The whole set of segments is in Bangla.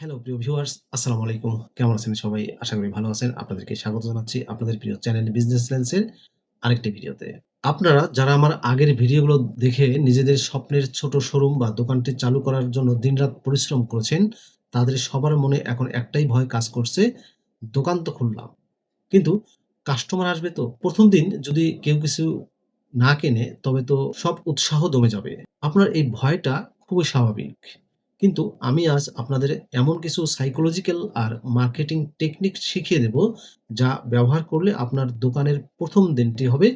হ্যালো প্রিয় ভিউয়ার্স আসসালামু আলাইকুম। কেমন আছেন সবাই? আশা করি ভালো আছেন। আপনাদেরকে স্বাগত জানাচ্ছি আপনাদের প্রিয় চ্যানেল বিজনেস লেন্সের আরেকটি ভিডিওতে। আপনারা যারা আমার আগের ভিডিওগুলো দেখে নিজেদের স্বপ্নের ছোট শোরুম বা দোকানটি চালু করার জন্য দিনরাত পরিশ্রম করেছেন, তাদের সবার মনে এখন একটাই ভয় কাজ করছে, দোকান তো খুললাম। কিন্তু কাস্টমার আসবে তো, প্রথম দিন যদি কেউ কিছু না কেনে, তবে তো সব উৎসাহ দমে যাবে। আপনার এই ভয়টা খুবই স্বাভাবিক। কিন্তু আমি আজ আপনাদের এমন কিছু সাইকোলজিক্যাল আর মার্কেটিং টেকনিক শিখিয়ে দেব যা ব্যবহার করলে আপনার দোকানের প্রথম দিনটি হবে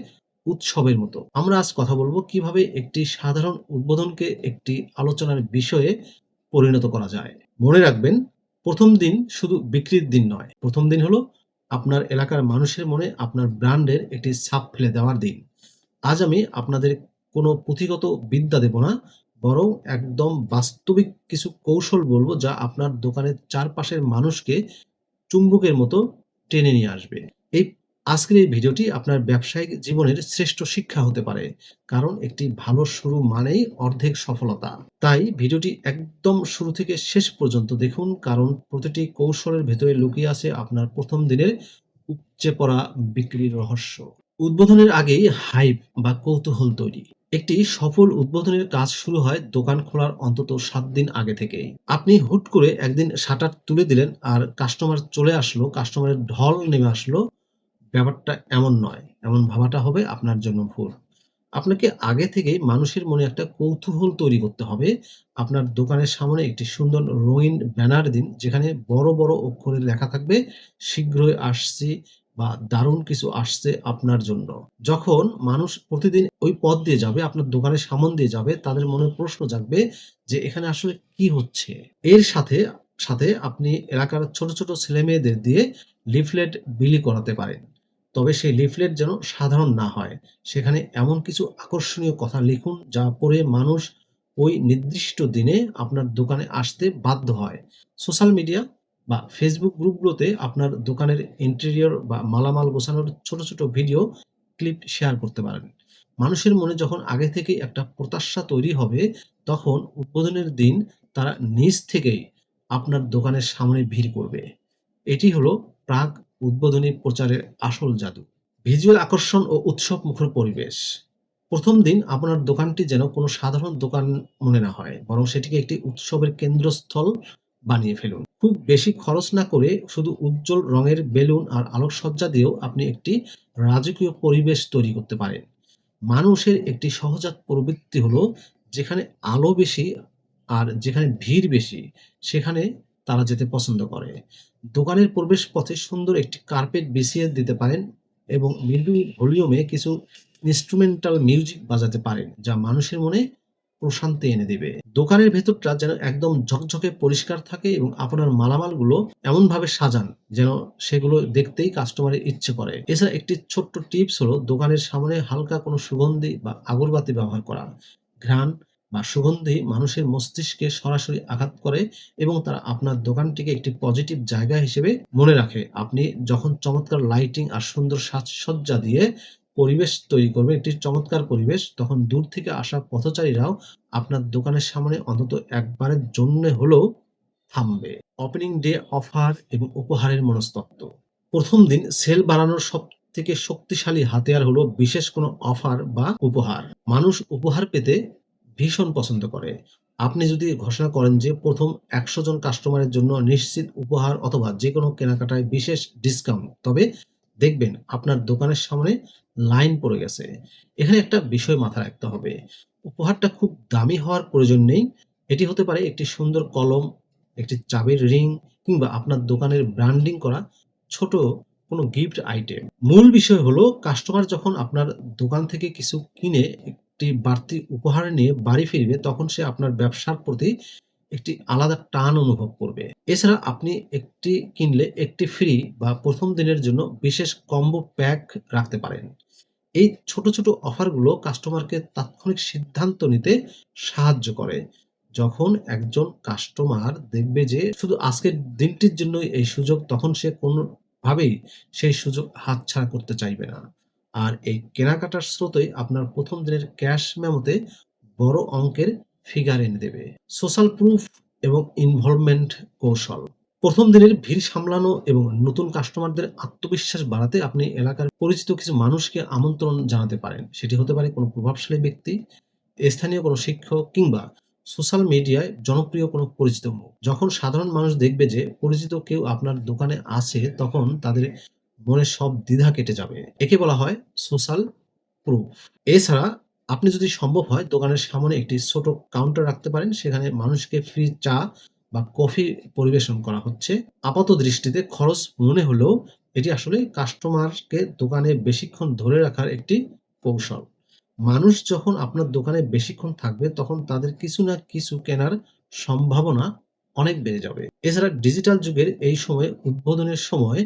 উৎসবের মতো। আমরা আজ কথা বলব কীভাবে একটি সাধারণ উদ্বোধনকে একটি আলোচনার বিষয়ে পরিণত করা যায়। মনে রাখবেন, প্রথম দিন শুধু বিক্রির দিন নয়, প্রথম দিন হলো আপনার এলাকার মানুষের মনে আপনার ব্র্যান্ডের একটি ছাপ ফেলে দেওয়ার দিন। আজ আমি আপনাদের কোনো পুঁথিগত বিদ্যা দেব না বরং একদম বাস্তবিক কিছু কৌশল বলব যা আপনার দোকানের চারপাশের মানুষকে চুম্বকের মতো টেনে নিয়ে আসবে। এই আজকের এই ভিডিওটি আপনার ব্যবসায়িক জীবনের শ্রেষ্ঠ শিক্ষা হতে পারে, কারণ একটি ভালো শুরু মানেই অর্ধেক সফলতা। তাই ভিডিওটি একদম শুরু থেকে শেষ পর্যন্ত দেখুন, কারণ প্রতিটি কৌশলের ভেতরে লুকিয়ে আছে আপনার প্রথম দিনের উপচে পড়া বিক্রির রহস্য। উদ্বোধনের আগেই হাইপ বা কৌতূহল তৈরি। একটি সফল উদ্বোধনের কাজ শুরু হয় দোকান খোলার অন্তত সাত দিন আগে থেকেই। আপনি হুট করে একদিন শাটার তুলে দিলেন আর কাস্টমার চলে আসলো, কাস্টমারের ঢল নেমে আসলো। ব্যাপারটা এমন নয়, এমন ভাবাটা হবে আপনার জন্য ভুল। আপনাকে আগে থেকেই মানুষের মনে একটা কৌতূহল তৈরি করতে হবে। আপনার দোকানের সামনে একটি সুন্দর রঙিন ব্যানার দিন, যেখানে বড় বড় অক্ষরে লেখা থাকবে, শীঘ্রই আসছি। বা দারুণ কিছু আসছে আপনার জন্য। যখন মানুষ প্রতিদিন ওই পথ দিয়ে যাবে, আপনার দোকানের সামন দিয়ে যাবে, তাদের মনে প্রশ্ন জাগবে যে, এখানে আসলে কি হচ্ছে? এর সাথে সাথে আপনি এলাকার ছোট ছোট ছেলে মেয়েদের দিয়ে লিফলেট বিলি করাতে পারেন। তবে সেই লিফলেট যেন সাধারণ না হয়। সেখানে এমন কিছু আকর্ষণীয় কথা লিখুন যা পড়ে মানুষ ওই নির্দিষ্ট দিনে আপনার দোকানে আসতে বাধ্য হয়। সোশ্যাল মিডিয়া বা ফেসবুক গ্রুপগুলোতে আপনার দোকানের ইন্টেরিয়র বা মালামাল গোছানোর ছোট ছোট ভিডিও ক্লিপ শেয়ার করতে পারেন। মানুষের মনে যখন আগে থেকেই একটা প্রত্যাশা তৈরি হবে, তখন উদ্বোধনের দিন তারা নিজ থেকেই আপনার দোকানের সামনে ভিড় করবে। এটি হলো প্রাক উদ্বোধনী প্রচারের আসল জাদু। ভিজুয়াল আকর্ষণ ও উৎসব মুখর পরিবেশ। প্রথম দিন আপনার দোকানটি যেন কোনো সাধারণ দোকান মনে না হয়, বরং সেটিকে একটি উৎসবের কেন্দ্রস্থল বানিয়ে ফেলুন। খুব বেশি খরচ না করে শুধু উজ্জ্বল রঙের বেলুন আর আলোকসজ্জা দিয়েও আপনি একটি রাজকীয় পরিবেশ তৈরি করতে পারেন। মানুষের একটি সহজাত প্রবৃত্তি হলো যেখানে আলো বেশি আর যেখানে ভিড় বেশি, সেখানে তারা যেতে পছন্দ করে। দোকানের প্রবেশ পথে সুন্দর একটি কার্পেট বিছিয়ে দিতে পারেন এবং মৃদু ভলিউমে কিছু ইনস্ট্রুমেন্টাল মিউজিক বাজাতে পারেন, যা মানুষের মনে প্রশান্তি এনে দেবে। দোকানের ভেতরটা যেন একদম ঝকঝকে পরিষ্কার থাকে এবং আপনার মালামালগুলো এমনভাবে সাজান যেন সেগুলো দেখতেই কাস্টমারের ইচ্ছে করে। এছাড়া একটি ছোট্ট টিপস হলো দোকানের সামনে হালকা কোনো সুগন্ধি বা আগরবাতি ব্যবহার করা। ঘ্রাণ বা সুগন্ধি মানুষের মস্তিষ্কে সরাসরি আঘাত করে এবং তারা আপনার দোকানটিকে একটি পজিটিভ জায়গা হিসেবে মনে রাখে। আপনি যখন চমৎকার লাইটিং আর সুন্দর সাজসজ্জা দিয়ে পরিবেশ তৈরি করবে, একটি চমৎকার পরিবেশ, তখন দূর থেকে আসা পথচারীরাও আপনার দোকানের সামনে অন্তত একবারের জন্য হলেও থামবে। ওপেনিং ডে অফার এবং উপহারের মনস্তত্ত্ব। প্রথম দিন সেল বাড়ানোর সব থেকে শক্তিশালী হাতিয়ার হলো বিশেষ কোনো অফার বা উপহার। মানুষ উপহার পেতে ভীষণ পছন্দ করে। আপনি যদি ঘোষণা করেন যে প্রথম একশো জন কাস্টমারের জন্য নিশ্চিত উপহার অথবা যে কোনো কেনাকাটায় বিশেষ ডিসকাউন্ট তবে দেখবেন আপনার দোকানের সামনে লাইন পড়ে গেছে। এখানে একটা বিষয় মাথায় রাখতে হবে। উপহারটা খুব দামি হওয়ার প্রয়োজন নেই। এটি হতে পারে একটি সুন্দর কলম, একটি চাবির রিং কিংবা আপনার দোকানের ব্র্যান্ডিং করা ছোট কোনো গিফট আইটেম। মূল বিষয় হলো, কাস্টমার যখন আপনার দোকান থেকে কিছু কিনে একটি বাড়তি উপহার নিয়ে বাড়ি ফিরবে, তখন সে আপনার ব্যবসার প্রতি একটি আলাদা টান অনুভব করবে। এছাড়া আপনি একটি কিনলে একটি ফ্রি বা প্রথম দিনের জন্য বিশেষ কম্বো প্যাক রাখতে পারেন। এই ছোট ছোট অফারগুলো কাস্টমারকে তাৎক্ষণিক সিদ্ধান্ত নিতে সাহায্য করে। যখন একজন কাস্টমার দেখবে যে শুধু আজকের দিনটির জন্য এই সুযোগ, তখন সে কোনোভাবেই সেই সুযোগ হাতছাড়া করতে চাইবে না। আর এই কেনাকাটার স্রোতই আপনার প্রথম দিনের ক্যাশ মেমোতে বড় অঙ্কের ফিগার এনে দেবে। সোশ্যাল প্রুফ এবং ইনভলভমেন্ট কৌশল। প্রথম দিনের ভিড় সামলানো এবং নতুন কাস্টমারদের আত্মবিশ্বাস বাড়াতে আপনি এলাকার পরিচিত কিছু মানুষকে আমন্ত্রণ জানাতে পারেন। সেটি হতে পারে কোনো প্রভাবশালী ব্যক্তি, স্থানীয় কোনো শিক্ষক কিংবা সোশ্যাল মিডিয়ায় জনপ্রিয় কোনো পরিচিত মুখ। যখন সাধারণ মানুষ দেখবে যে পরিচিত কেউ আপনার দোকানে আছে, তখন তাদের মনে সব দ্বিধা কেটে যাবে। একে বলা হয় সোশ্যাল প্রুফ। এছাড়া আপনি যদি সম্ভব হয়, দোকানের সামনে একটি ছোট কাউন্টার রাখতে পারেন। সেখানে মানুষকে ফ্রি চা বা কফি পরিবেশন করা হচ্ছে। আপাত দৃষ্টিতে খরচ মনে হলেও এটি আসলে কাস্টমারকে দোকানে বেশিক্ষণ ধরে রাখার একটি কৌশল। মানুষ যখন আপনার দোকানে বেশিক্ষণ থাকবে, তখন তাদের কিছু না কিছু কেনার সম্ভাবনা অনেক বেড়ে যাবে। এছাড়া ডিজিটাল যুগের এই সময়, উদ্বোধনের সময়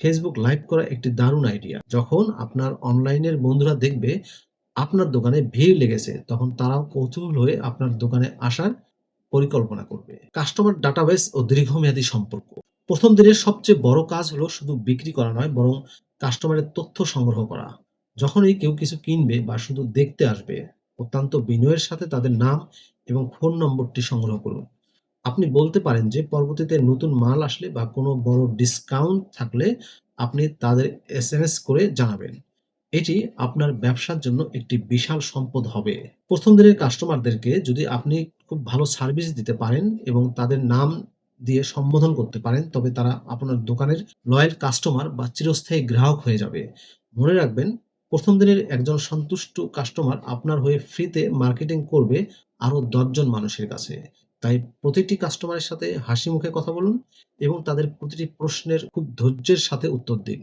ফেসবুক লাইভ করা একটি দারুণ আইডিয়া যখন আপনার অনলাইনের বন্ধুরা দেখবে আপনার দোকানে ভিড় লেগেছে, তখন তারাও কৌতূহল হয়ে আপনার দোকানে আসার পরিকল্পনা করবে। কাস্টমার ডাটাবেস ও দীর্ঘমেয়াদী সম্পর্ক। প্রথম দিনের সবচেয়ে বড় কাজ হলো শুধু বিক্রি করা নয়, বরং কাস্টমারের তথ্য সংগ্রহ করা। যখনই কেউ কিছু কিনবে বা শুধু দেখতে আসবে, অত্যন্ত বিনয়ের সাথে তাদের নাম এবং ফোন নম্বরটি সংগ্রহ করুন। আপনি বলতে পারেন যে পরবর্তীতে নতুন মাল আসলে বা কোনো বড় ডিসকাউন্ট থাকলে আপনি তাদের এস করে জানাবেন। এটি আপনার ব্যবসার জন্য একটি বিশাল সম্পদ হবে। প্রথম দিনের কাস্টমারদেরকে যদি আপনি খুব ভালো সার্ভিস দিতে পারেন এবং তাদের নাম দিয়ে সম্বোধন করতে পারেন, তবে তারা আপনার দোকানের লয়াল কাস্টমার বা চিরস্থায়ী গ্রাহক হয়ে যাবে। মনে রাখবেন, প্রথম দিনের একজন সন্তুষ্ট কাস্টমার আপনার হয়ে ফ্রিতে মার্কেটিং করবে আরও দশজন মানুষের কাছে। তাই প্রতিটি কাস্টমারের সাথে হাসি মুখে কথা বলুন এবং তাদের প্রতিটি প্রশ্নের খুব ধৈর্যের সাথে উত্তর দিন।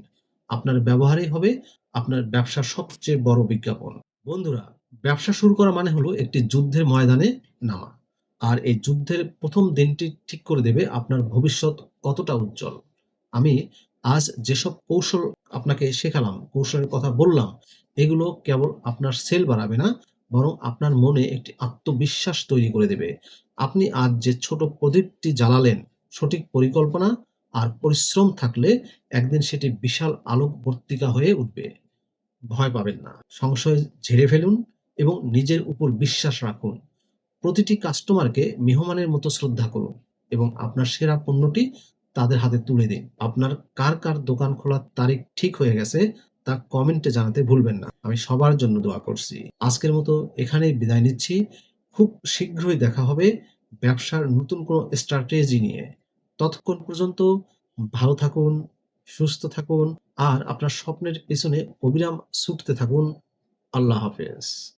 আপনার ব্যবহারই হবে আপনার ব্যবসার সবচেয়ে বড় বিজ্ঞাপন। বন্ধুরা, ব্যবসা শুরু করা মানে হলো একটি যুদ্ধের ময়দানে নামা। আর এই যুদ্ধের প্রথম দিনটি ঠিক করে দেবে আপনার ভবিষ্যৎ কতটা উজ্জ্বল। আমি আজ যেসব কৌশল আপনাকে শেখালাম, কৌশলের কথা বললাম, এগুলো কেবল আপনার সেল বাড়াবে না, বরং আপনার মনে একটি আত্মবিশ্বাস তৈরি করে দেবে। আপনি আজ যে ছোট প্রদীপটি জ্বালালেন, সঠিক পরিকল্পনা আর পরিশ্রম থাকলে একদিন সেটি বিশাল আলোকবর্তিকা হয়ে উঠবে। ভয় পাবেন না। সংশয় ঝেড়ে ফেলুন এবং নিজের উপর বিশ্বাস রাখুন। প্রতিটি কাস্টমারকে মেহমানের মতো শ্রদ্ধা করুন এবং আপনার সেরা পণ্যটি তাদের হাতে তুলে দিন। আপনার কার কার দোকান খোলার তারিখ ঠিক হয়ে গেছে তা কমেন্টে জানাতে ভুলবেন না। আমি সবার জন্য দোয়া করছি। আজকের মতো এখানেই বিদায় নিচ্ছি। খুব শীঘ্রই দেখা হবে ব্যবসার নতুন কোনো স্ট্র্যাটেজি নিয়ে। ততক্ষণ পর্যন্ত ভালো থাকুন, সুস্থ থাকুন আর আপনার স্বপ্নের পেছনে অবিরাম ছুটতে থাকুন। আল্লাহ হাফেজ।